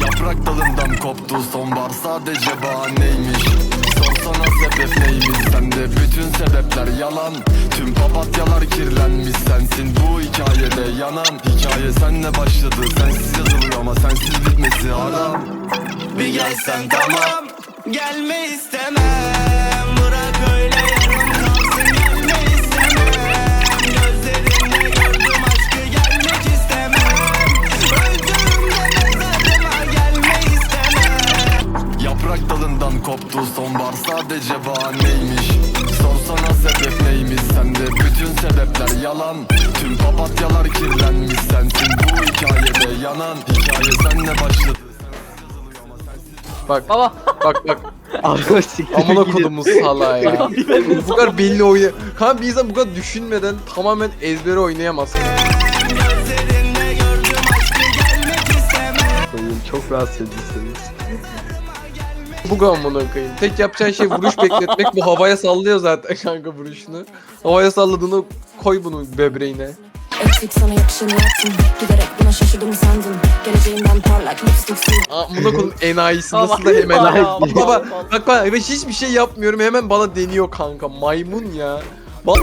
Yaprak dalından koptu sonbahar sadece bahaneymiş. Sorsana sebep neymiş sende bütün sebepler yalan. Tüm papatyalar kirlenmiş sensin bu hikayede yanan. Hikaye senle başladı sensiz yazılıyor ama sensiz bitmesi haram. Bir gelsen tamam Gelme istemem Yaprak dalından koptu sonbahar sadece bahaneymiş Sorsana sebep neymiş sende bütün sebepler yalan Tüm papatyalar kirlenmiş sensin bu hikayede yanan Hikaye senle başladı Bak Baba. bak bak. Amına siktir Amına gidin. kodumuz sala ya. bu kadar belli oyna. Kanka bir insan bu kadar düşünmeden tamamen ezbere oynayamaz. Çok rahatsız edicisiniz. Bu amına koyayım. Tek yapacağın şey vuruş bekletmek. Bu havaya sallıyor zaten kanka vuruşunu. Havaya salladığını koy bunu böbreğine. Eksik sana yakışanı yaptım Giderek buna şaşırdım sandım Geleceğimden parlak lipstick sil Amına koydum enayisi nasıl da hemen. Baba. Baba bak bak ben hiçbir şey yapmıyorum hemen bana deniyor kanka. Maymun ya. Bak